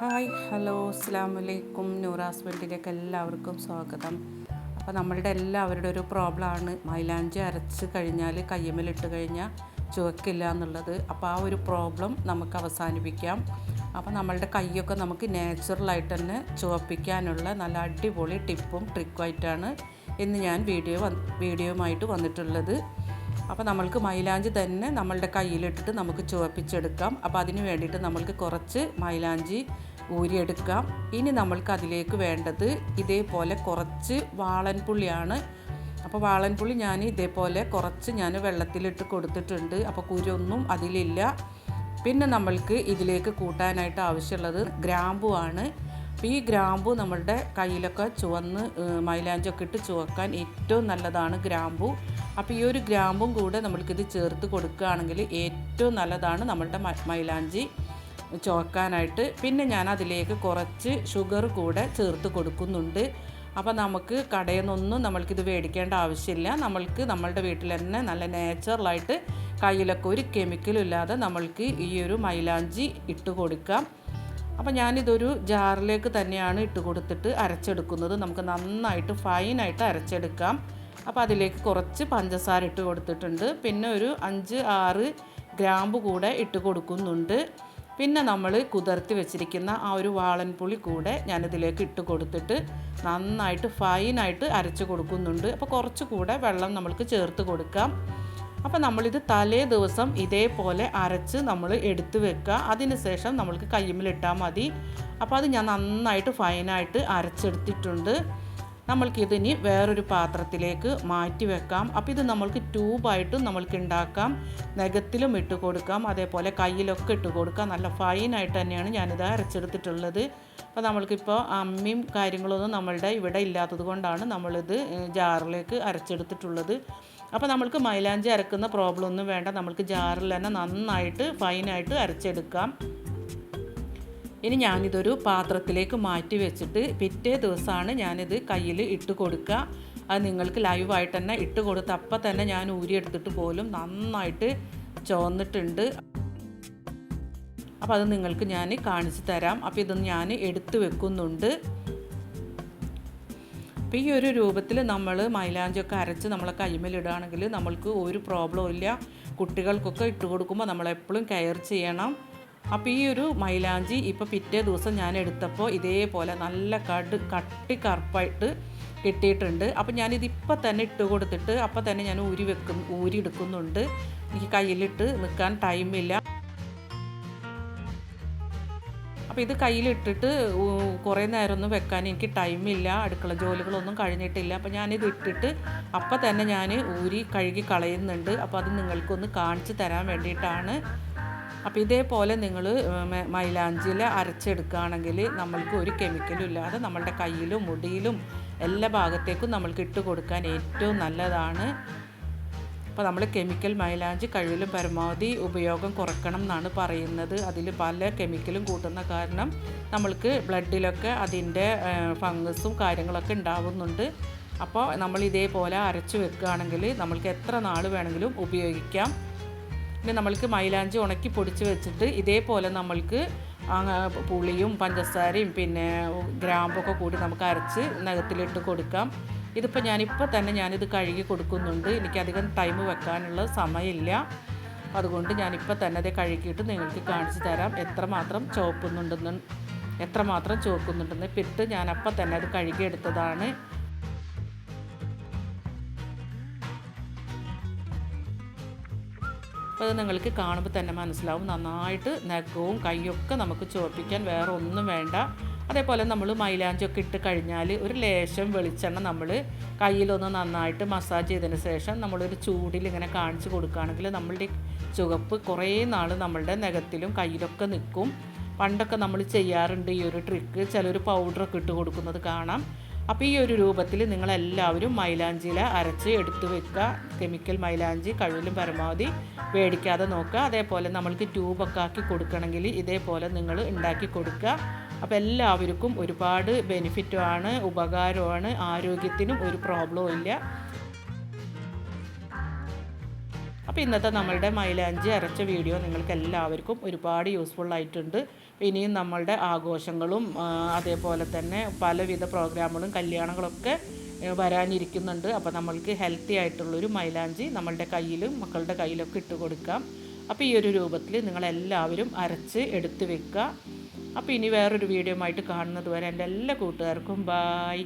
Hi hello അസ്സാം വലൈക്കും നൂറാസ് വേൾഡിലേക്ക് എല്ലാവർക്കും സ്വാഗതം. അപ്പോൾ നമ്മളുടെ എല്ലാവരുടെ ഒരു പ്രോബ്ലമാണ് മൈലാഞ്ചി അരച്ച് കഴിഞ്ഞാൽ കയ്യമ്മലിട്ട് കഴിഞ്ഞാൽ ചുവക്കില്ല എന്നുള്ളത്. അപ്പോൾ ആ ഒരു പ്രോബ്ലം നമുക്ക് അവസാനിപ്പിക്കാം. അപ്പോൾ നമ്മളുടെ കൈയൊക്കെ നമുക്ക് നാച്ചുറലായിട്ട് തന്നെ ചുവപ്പിക്കാനുള്ള നല്ല അടിപൊളി ടിപ്പും ട്രിക്കുമായിട്ടാണ് ഇന്ന് ഞാൻ വീഡിയോ വീഡിയോയുമായിട്ട് വന്നിട്ടുള്ളത്. അപ്പോൾ നമ്മൾക്ക് മൈലാഞ്ചി തന്നെ നമ്മളുടെ കയ്യിലിട്ടിട്ട് നമുക്ക് ചുവപ്പിച്ചെടുക്കാം. അപ്പോൾ അതിന് വേണ്ടിയിട്ട് നമ്മൾക്ക് കുറച്ച് മൈലാഞ്ചി ഊരിയെടുക്കാം ഇനി നമ്മൾക്ക് അതിലേക്ക് വേണ്ടത് ഇതേപോലെ കുറച്ച് വാളൻപുള്ളിയാണ് അപ്പോൾ വാളൻപുള്ളി ഞാൻ ഇതേപോലെ കുറച്ച് ഞാൻ വെള്ളത്തിലിട്ട് കൊടുത്തിട്ടുണ്ട്. അപ്പോൾ കുരൊന്നും അതിലില്ല. പിന്നെ നമ്മൾക്ക് ഇതിലേക്ക് കൂട്ടാനായിട്ട് ആവശ്യമുള്ളത് ഗ്രാമ്പു ആണ്. അപ്പോൾ ഈ ഗ്രാമ്പു നമ്മളുടെ കയ്യിലൊക്കെ ചുവന്ന് മൈലാഞ്ചൊക്കെ ഇട്ട് ചുവക്കാൻ ഏറ്റവും നല്ലതാണ് ഗ്രാമ്പു. അപ്പോൾ ഈ ഒരു ഗ്രാമ്പും കൂടെ നമ്മൾക്കിത് ചേർത്ത് കൊടുക്കുകയാണെങ്കിൽ ഏറ്റവും നല്ലതാണ് നമ്മളുടെ മൈലാഞ്ചി. ചുവക്കാനായിട്ട് പിന്നെ ഞാൻ അതിലേക്ക് കുറച്ച് ഷുഗർ കൂടെ ചേർത്ത് കൊടുക്കുന്നുണ്ട്. അപ്പോൾ നമുക്ക് കടയിൽ നിന്നൊന്നും നമ്മൾക്കിത് മേടിക്കേണ്ട ആവശ്യമില്ല. നമ്മൾക്ക് നമ്മളുടെ വീട്ടിൽ തന്നെ നല്ല നാച്ചുറലായിട്ട് കയ്യിലൊക്കെ ഒരു കെമിക്കലും ഇല്ലാതെ നമ്മൾക്ക് ഈ ഒരു മൈലാഞ്ചി ഇട്ട് കൊടുക്കാം. അപ്പോൾ ഞാനിതൊരു ജാറിലേക്ക് തന്നെയാണ് ഇട്ട് കൊടുത്തിട്ട് അരച്ചെടുക്കുന്നത്. നമുക്ക് നന്നായിട്ട് ഫൈനായിട്ട് അരച്ചെടുക്കാം. അപ്പോൾ അതിലേക്ക് കുറച്ച് പഞ്ചസാര ഇട്ട് കൊടുത്തിട്ടുണ്ട്. പിന്നെ ഒരു അഞ്ച് ആറ് ഗ്രാമ്പ് കൂടെ ഇട്ട് കൊടുക്കുന്നുണ്ട്. പിന്നെ നമ്മൾ കുതിർത്തി വെച്ചിരിക്കുന്ന ആ ഒരു വാളൻപുളി കൂടെ ഞാനിതിലേക്ക് ഇട്ട് കൊടുത്തിട്ട് നന്നായിട്ട് ഫൈനായിട്ട് അരച്ച് കൊടുക്കുന്നുണ്ട്. അപ്പോൾ കുറച്ച് കൂടെ വെള്ളം നമ്മൾക്ക് ചേർത്ത് കൊടുക്കാം. അപ്പോൾ നമ്മളിത് തലേ ദിവസം ഇതേപോലെ അരച്ച് നമ്മൾ എടുത്ത് വെക്കുക. അതിന് ശേഷം നമ്മൾക്ക് കയ്യുമ്മിലിട്ടാൽ മതി. അപ്പോൾ അത് ഞാൻ നന്നായിട്ട് ഫൈനായിട്ട് അരച്ചെടുത്തിട്ടുണ്ട്. നമ്മൾക്കിതിനി വേറൊരു പാത്രത്തിലേക്ക് മാറ്റി വെക്കാം. അപ്പോൾ ഇത് നമ്മൾക്ക് ട്യൂബായിട്ടും നമ്മൾക്ക് ഉണ്ടാക്കാം നഖത്തിലും ഇട്ട് കൊടുക്കാം. അതേപോലെ കയ്യിലൊക്കെ ഇട്ട് കൊടുക്കാം. നല്ല ഫൈനായിട്ട് തന്നെയാണ് ഞാനിത് അരച്ചെടുത്തിട്ടുള്ളത്. അപ്പോൾ നമ്മൾക്കിപ്പോൾ അമ്മിയും കാര്യങ്ങളൊന്നും നമ്മളുടെ ഇവിടെ ഇല്ലാത്തത് കൊണ്ടാണ് നമ്മളിത് ജാറിലേക്ക് അരച്ചെടുത്തിട്ടുള്ളത്. അപ്പോൾ നമ്മൾക്ക് മൈലാഞ്ചി അരക്കുന്ന പ്രോബ്ലം ഒന്നും വേണ്ട. നമ്മൾക്ക് ജാറിൽ തന്നെ നന്നായിട്ട് ഫൈനായിട്ട് അരച്ചെടുക്കാം. ഇനി ഞാനിതൊരു പാത്രത്തിലേക്ക് മാറ്റി വെച്ചിട്ട് പിറ്റേ ദിവസമാണ് ഞാനിത് കയ്യിൽ ഇട്ട് കൊടുക്കുക. അത് നിങ്ങൾക്ക് ലൈവായിട്ട് തന്നെ ഇട്ട് കൊടുത്ത് അപ്പം തന്നെ ഞാൻ ഊരിയെടുത്തിട്ട് പോലും നന്നായിട്ട് ചുവന്നിട്ടുണ്ട്. അപ്പോൾ അത് നിങ്ങൾക്ക് ഞാൻ കാണിച്ചു തരാം. അപ്പോൾ ഇതൊന്ന് ഞാൻ എടുത്തു വെക്കുന്നുണ്ട്. അപ്പോൾ ഈ ഒരു രൂപത്തിൽ നമ്മൾ മൈലാഞ്ചൊക്കെ അരച്ച് നമ്മളെ കൈമേലിടുകയാണെങ്കിൽ നമ്മൾക്ക് ഒരു പ്രോബ്ലവും ഇല്ല. കുട്ടികൾക്കൊക്കെ ഇട്ട് കൊടുക്കുമ്പോൾ നമ്മളെപ്പോഴും കെയർ ചെയ്യണം. അപ്പോൾ ഈ ഒരു മൈലാഞ്ചി ഇപ്പോൾ പിറ്റേ ദിവസം ഞാൻ എടുത്തപ്പോൾ ഇതേപോലെ നല്ല കട് കട്ടി കറുപ്പായിട്ട് കിട്ടിയിട്ടുണ്ട്. അപ്പോൾ ഞാനിത് ഇപ്പം തന്നെ ഇട്ട് കൊടുത്തിട്ട് അപ്പം തന്നെ ഞാൻ ഊരി വെക്കും ഊരി എടുക്കുന്നുണ്ട്. എനിക്ക് കയ്യിലിട്ട് നിൽക്കാൻ ടൈമില്ല അപ്പോൾ ഇത് കയ്യിലിട്ടിട്ട് കുറേ നേരമൊന്നും വെക്കാൻ എനിക്ക് ടൈമില്ല അടുക്കള ജോലികളൊന്നും കഴിഞ്ഞിട്ടില്ല. അപ്പോൾ ഞാനിത് ഇട്ടിട്ട് അപ്പം തന്നെ ഞാൻ ഊരി കഴുകി കളയുന്നുണ്ട്. അപ്പോൾ അത് നിങ്ങൾക്കൊന്ന് കാണിച്ചു തരാൻ വേണ്ടിയിട്ടാണ്. അപ്പോൾ ഇതേപോലെ നിങ്ങൾ മൈലാഞ്ചിയിൽ അരച്ചെടുക്കുകയാണെങ്കിൽ നമ്മൾക്ക് ഒരു കെമിക്കലും ഇല്ലാതെ നമ്മളുടെ കയ്യിലും മുടിയിലും എല്ലാ ഭാഗത്തേക്കും നമ്മൾക്ക് ഇട്ട് കൊടുക്കാൻ ഏറ്റവും നല്ലതാണ്. അപ്പോൾ നമ്മൾ കെമിക്കൽ മൈലാഞ്ചി കഴിവിലും പരമാവധി ഉപയോഗം കുറക്കണം എന്നാണ് പറയുന്നത്. അതിൽ പല കെമിക്കലും കൂട്ടുന്ന കാരണം നമ്മൾക്ക് ബ്ലഡിലൊക്കെ അതിന്റെ ഫംഗസും കാര്യങ്ങളൊക്കെ ഉണ്ടാവുന്നുണ്ട്. അപ്പോൾ നമ്മൾ ഇതേപോലെ അരച്ച് വെക്കുകയാണെങ്കിൽ നമ്മൾക്ക് എത്ര നാൾ വേണമെങ്കിലും ഉപയോഗിക്കാം. പിന്നെ നമ്മൾക്ക് മൈലാഞ്ചി ഉണക്കി പൊടിച്ച് വെച്ചിട്ട് ഇതേപോലെ നമ്മൾക്ക് പുളിയും പഞ്ചസാരയും പിന്നെ ഗ്രാമ്പൊക്കെ കൂടി നമുക്ക് അരച്ച് നഖത്തിലിട്ട് കൊടുക്കാം. ഇതിപ്പോൾ ഞാനിപ്പോൾ തന്നെ ഞാനിത് കഴുകി കൊടുക്കുന്നുണ്ട്. എനിക്കധികം ടൈം വെക്കാനുള്ള സമയമില്ല. അതുകൊണ്ട് ഞാനിപ്പോൾ തന്നെ അത് കഴുകിയിട്ട് നിങ്ങൾക്ക് കാണിച്ചു തരാം. എത്രമാത്രം ചുവക്കുന്നുണ്ടെന്ന് എത്രമാത്രം ചുവക്കുന്നുണ്ടെന്ന് പിറ്റ് അപ്പം തന്നെ അത് കഴുകിയെടുത്തതാണ്. അപ്പോൾ നിങ്ങൾക്ക് കാണുമ്പോൾ തന്നെ മനസ്സിലാവും. നന്നായിട്ട് നഖവും കൈയൊക്കെ നമുക്ക് ചുവപ്പിക്കാൻ വേറെ ഒന്നും വേണ്ട. അതേപോലെ നമ്മൾ മൈലാഞ്ചൊക്കെ ഇട്ട് കഴിഞ്ഞാൽ ഒരു ലേശം വെളിച്ചെണ്ണ നമ്മൾ കയ്യിലൊന്ന് നന്നായിട്ട് മസാജ് ചെയ്തതിന് ശേഷം നമ്മളൊരു ചൂടിൽ ഇങ്ങനെ കാണിച്ച് കൊടുക്കുകയാണെങ്കിൽ നമ്മളുടെ ചുവപ്പ് കുറേ നാൾ നമ്മളുടെ നഖത്തിലും കയ്യിലൊക്കെ നിൽക്കും. പണ്ടൊക്കെ നമ്മൾ ചെയ്യാറുണ്ട് ഈ ഒരു ട്രിക്ക് ചിലർ പൗഡറൊക്കെ ഇട്ട് കൊടുക്കുന്നത് കാണാം. അപ്പോൾ ഈ ഒരു രൂപത്തിൽ നിങ്ങളെല്ലാവരും മൈലാഞ്ചിയില അരച്ച് എടുത്തു വെക്കുക. കെമിക്കൽ മൈലാഞ്ചി കഴിവിലും പരമാവധി മേടിക്കാതെ നോക്കുക. അതേപോലെ നമ്മൾക്ക് ട്യൂബൊക്കെ ആക്കി കൊടുക്കണമെങ്കിൽ ഇതേപോലെ നിങ്ങൾ ഉണ്ടാക്കി കൊടുക്കുക. അപ്പോൾ എല്ലാവർക്കും ഒരുപാട് ബെനിഫിറ്റുമാണ് ഉപകാരമാണ് ആരോഗ്യത്തിനും ഒരു പ്രോബ്ലവും ഇല്ല. അപ്പോൾ ഇന്നത്തെ നമ്മളുടെ മൈലാഞ്ചി അരച്ച വീഡിയോ നിങ്ങൾക്ക് എല്ലാവർക്കും ഒരുപാട് യൂസ്ഫുൾ ആയിട്ടുണ്ട്. ഇനിയും നമ്മളുടെ ആഘോഷങ്ങളും അതേപോലെ തന്നെ പലവിധ പ്രോഗ്രാമുകളും കല്യാണങ്ങളൊക്കെ വരാനിരിക്കുന്നുണ്ട്. അപ്പോൾ നമ്മൾക്ക് ഹെൽത്തി ആയിട്ടുള്ളൊരു മൈലാഞ്ചി നമ്മളുടെ കയ്യിലും മക്കളുടെ കയ്യിലൊക്കെ ഇട്ട് കൊടുക്കാം. അപ്പോൾ ഈ ഒരു രൂപത്തിൽ നിങ്ങളെല്ലാവരും അരച്ച് എടുത്തു വെക്കുക. അപ്പോൾ ഇനി വേറൊരു വീഡിയോ ആയിട്ട് കാണുന്നത് വരെ എന്റെ എല്ലാ കൂട്ടുകാർക്കും ബായ്